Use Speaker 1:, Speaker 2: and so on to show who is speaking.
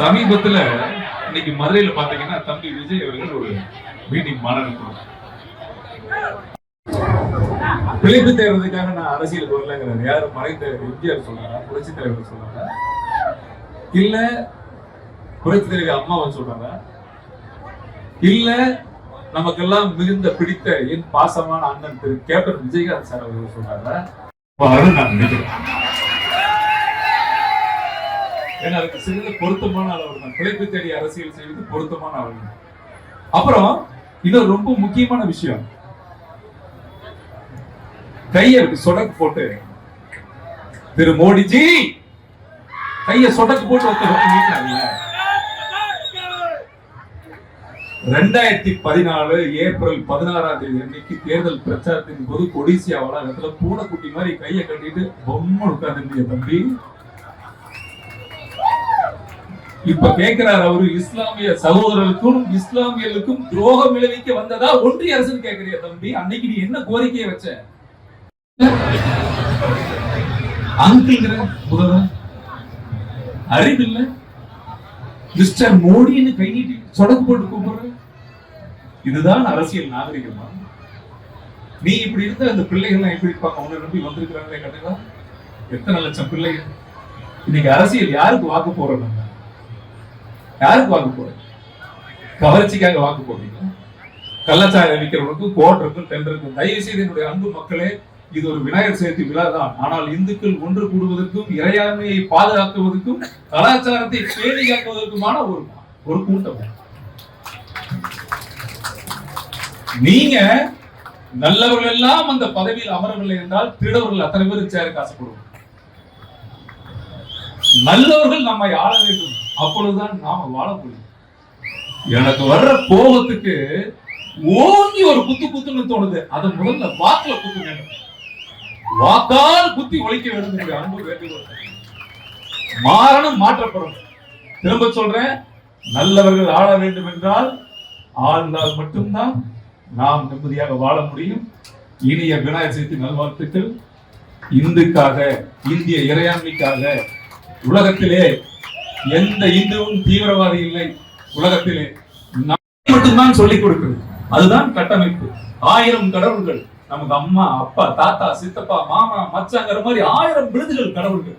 Speaker 1: சமீபத்துல இன்னைக்கு மதுரையில பாத்தீங்கன்னா தம்பி விஜய் அவர்கள் ஒரு மீட்டிங் மாநாடு பிழைப்பு தேர்றதுக்காக நான் அரசியலுக்கு வரலங்கிறார். யாரு? மறைந்த எம்ஜிஆர் சொல்றாரா? புரட்சி தலைவர் சொல்றாரா? இல்ல புரட்சி தலைவர் அம்மாவை சொல்றாரா? இல்ல நமக்கெல்லாம் மிகுந்த பிடித்த என் பாசமான அண்ணன் திரு கேப்டன் விஜயகாந்த் சார் அவர்கள் சொல்றாரா? நான் நினைக்கிறேன். ஏன்னா அதுக்கு சிறிது பொருத்தமான அளவு தான். பிழைப்பு தேடி அரசியல் செய்வது பொருத்தமான அளவு அப்புறம் இது ரொம்ப முக்கியமான விஷயம். கைய சொடக்கு போட்டு திரு மோடிஜி! கைய சொடக்கு போட்டு ஒருத்தர் ரெண்டாயிரத்தி பதினாலு ஏப்ரல் பதினாறாம் தேதி அன்னைக்கு தேர்தல் பிரச்சாரத்தின் போது கொடிசியா வளாகத்துல பூனைக்குட்டி மாதிரி கையை கட்டிட்டு பொம்மை உட்கார்ந்து தம்பி. இப்ப கேட்கிறார் அவரு இஸ்லாமிய சகோதரர்களுக்கும் இஸ்லாமியர்களுக்கும் துரோகம் விளைவிக்க வந்ததா ஒன்றிய அரசு கேட்கிறிய தம்பி. அன்னைக்கு நீ என்ன கோரிக்கையை வச்ச? அங்கிள் அறிவு இல்ல மிஸ்டர் மோடின்னு கை நீட்டி சொடக்கு போட்டு கூப்பிடுற. இதுதான் அரசியல் நாகரிகமா? நீ இப்படி இருந்த அந்த பிள்ளைகள் எப்படி இருப்பாங்க? அவங்க நம்பி வந்திருக்கிறாங்களே கண்டிப்பா எத்தனை லட்சம் பிள்ளைகள்? இன்னைக்கு அரசியல் யாருக்கு வாக்கு போறோம் நம்ம? யாருக்கு வாக்கு போறோம் கவர்ச்சிக்காக வாக்கு போடுறீங்க கள்ளச்சாயம் விற்கிறவனுக்கும் கோட்டருக்கும் டெண்டருக்கும் தயவு செய்து என்னுடைய அன்பு மக்களே இது ஒரு விநாயகர் சதுர்த்தி விழா தான். ஆனால் இந்துக்கள் ஒன்று கூடுவதற்கும் இறையாண்மையை பாதுகாக்குவதற்கும் கலாச்சாரத்தை பேணி காக்குவதற்குமான ஒரு ஒரு கூட்டம். நீங்க நல்லவர்கள் எல்லாம் அந்த பதவியில் அமரவில்லை என்றால் திருடவர்கள் அத்தனை பேர் சேருக்கு ஆசைப்படுவோம் நல்லவர்கள் நம்மை ஆள வேண்டும். அப்பொழுதுதான் நாம வாழ முடியும் எனக்கு வர்ற கோபத்துக்கு ஓங்கி ஒரு குத்து குத்துன்னு தோணுது. அதை முதல்ல வாக்குல வேண்டும். வாக்கால் குத்தி ஒழிக்க வேண்டும் என்று அன்பு வேண்டுகோள் மாறணும் மாற்றப்படும். திரும்ப சொல்றேன் நல்லவர்கள் ஆள வேண்டும் என்றால் ஆழ்ந்தால் மட்டும்தான் நாம் நிம்மதியாக வாழ முடியும். இனிய விநாயகர் சதுர்த்தி நல்வாழ்த்துக்கள். இந்துக்காக இந்திய இறையாண்மைக்காக உலகத்திலே எந்த இந்துவும் தீவிரவாதி இல்லை உலகத்திலே. மட்டும்தான் சொல்லிக் கொடுக்கிறது அதுதான் கட்டமைப்பு. ஆயிரம் கடவுள்கள். நமக்கு அம்மா அப்பா தாத்தா சித்தப்பா மாமா மச்சாங்கிற மாதிரி ஆயிரம் விருதுகள் கடவுள்கள்.